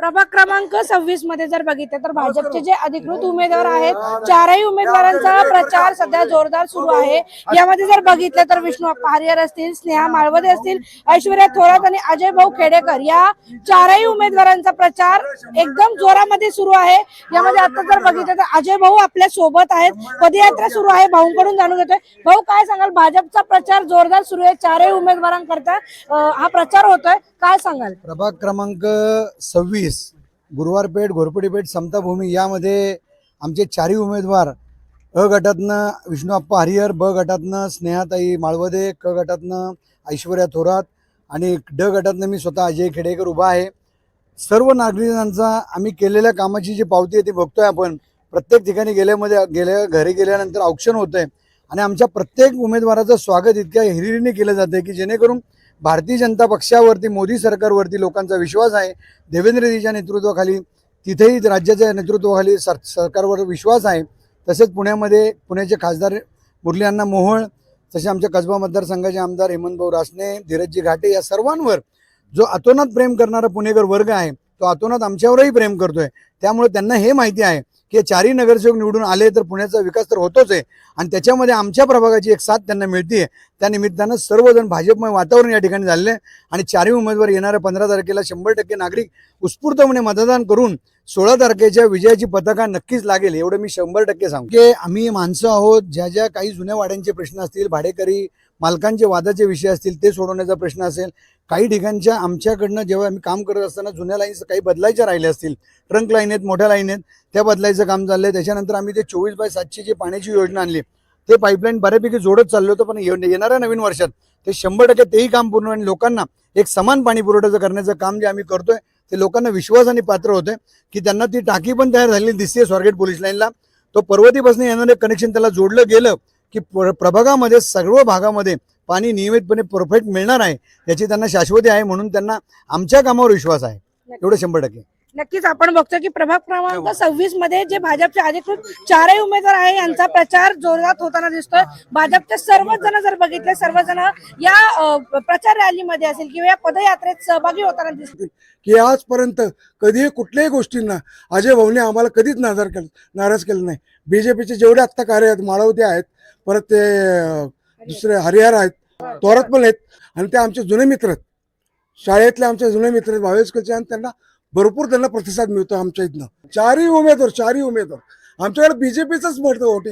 प्रभाग क्रमांक सव्वीसमध्ये जर बघितलं तर भाजपचे जे अधिकृत उमेदवार आहेत चारही उमेदवारांचा प्रचार सध्या जोरदार सुरू आहे. यामध्ये जर बघितलं तर विष्णू हरिहर असतील स्नेहा माळवदे असतील ऐश्वर्या थोरात आणि अजय भाऊ खेडेकर या चारही उमेदवारांचा प्रचार एकदम जोरामध्ये सुरू आहे. यामध्ये आता जर बघितलं तर अजय भाऊ आपल्यासोबत आहेत. पदयात्रा सुरू आहे. भाऊंकडून जाणून घेतोय. भाऊ काय सांगाल? भाजपचा प्रचार जोरदार सुरू आहे. चारही उमेदवारांकरता हा प्रचार होतोय. काय सांगाल? प्रभाग क्रमांक सव्वीस. गुरुवारपेठ घोरपडीपेठ समताभूमी यामध्ये आमचे चारही उमेदवार अ गटातनं विष्णू हरिहर ब गटातनं स्नेहाताई माळवदे क गटातनं ऐश्वर्या थोरात आणि ड गटातनं मी स्वतः अजय खेडेकर उभा आहे. सर्व नागरिकांचा आम्ही केलेल्या कामाची जी पावती आहे ती बघतोय आपण. प्रत्येक ठिकाणी गेल्यामध्ये गेल्या घरी गेल्यानंतर औक्षण होतं आहे आणि आमच्या प्रत्येक उमेदवाराचं स्वागत इतक्या हिरिरीने केलं जातं आहे की जेणेकरून भारतीय जनता पक्षावरती मोदी सरकारवरती लोकांचा विश्वास आहे. देवेंद्रजीच्या नेतृत्वाखाली तिथेही राज्याच्या नेतृत्वाखाली सर सरकारवर विश्वास आहे. तसेच पुण्यामध्ये पुण्याचे खासदार मुरली अण्णा मोहोळ तसे आमच्या कसबा मतदारसंघाचे आमदार हेमंतभाऊ रासने धीरजजी घाटे या सर्वांवर जो अतोनात प्रेम करणारा पुणेकर वर्ग आहे तो आतोनात आमच्यावरही प्रेम करतोय. त्यामुळे त्यांना हे माहिती आहे की हे चारही नगरसेवक निवडून आले तर पुण्याचा विकास तर होतोच आहे. आणि त्याच्यामध्ये आमच्या प्रभागाची एक साथ त्यांना मिळते त्या निमित्तानं सर्वजण भाजपमय वातावरण या ठिकाणी झालेलं आहे. आणि चारही उमेदवार येणाऱ्या पंधरा तारखेला शंभर टक्के नागरिक उत्स्फूर्तपणे मतदान करून सोळा तारखेच्या विजयाची पताका नक्कीच लागेल एवढं मी शंभर टक्के सांगतो. की आम्ही माणसं आहोत ज्या ज्या काही जुन्या वाड्यांचे प्रश्न असतील भाडेकरी मालकांचे वादाचे विषय असतील ते सोडवण्याचा प्रश्न असेल. काही ठिकाणच्या आमच्याकडनं जेव्हा आम्ही काम करत असताना जुन्या लाईन्स काही बदलायच्या राहिल्या असतील ट्रंक लाईन आहेत मोठ्या लाईन आहेत त्या बदलायचं काम चाललं आहे त्याच्यानंतर आम्ही ते चोवीस बाय सातशे जी पाण्याची योजना आणली. ते पाईपलाईन बऱ्यापैकी जोडत चाललो होतो पण ये- येणाऱ्या नवीन वर्षात. ते शंभर टक्के तेही काम पूर्ण आणि लोकांना एक समान पाणी पुरवठ्याचं करण्याचं काम जे आम्ही करतोय ते लोकांना विश्वासाने पात्र होते की त्यांना ती टाकी पण तयार झालेली दिसते स्वारगेट पोलीस लाईनला. तो पर्वतीपासून येणारे कनेक्शन त्याला जोडलं गेलं की प्रभागामध्ये सर्व भागामध्ये पाणी नियमितपणे परफेक्ट मिळणार आहे याची त्यांना शाश्वती आहे म्हणून त्यांना आमच्या कामावर विश्वास आहे. एवढं शंभर टक्के. नक्कीच आपण बघतो की प्रभाग क्रमांक सव्वीसमध्ये जे भाजपचे अधिकृत चारही उमेदवार आहे यांचा प्रचार जोरात होताना दिसतोय. भाजपचे सर्वच जण जर बघितले सर्वजण या प्रचार रॅलीमध्ये असेल किंवा या पदयात्रेत सहभागी होताना दिसतील. की आजपर्यंत कधीही कुठल्याही गोष्टींना अजय भाऊने आम्हाला कधीच नाजार केलं नाराज केलं नाही. बीजेपीचे जेवढे आत्ता कार्य आहेत माळवते आहेत परत ते दुसरे हरिहर आहेत तोरत पण आहेत आणि ते आमचे जुने मित्र आहेत. शाळेतले आमचे जुने मित्र आहेत भावेशकरचे आणि त्यांना भरपूर त्यांना प्रतिसाद मिळतो आमच्या इथनं. चारही उमेदवार चारही उमेदवार. आमच्याकडे बीजेपीचंच मोठं वोटिंग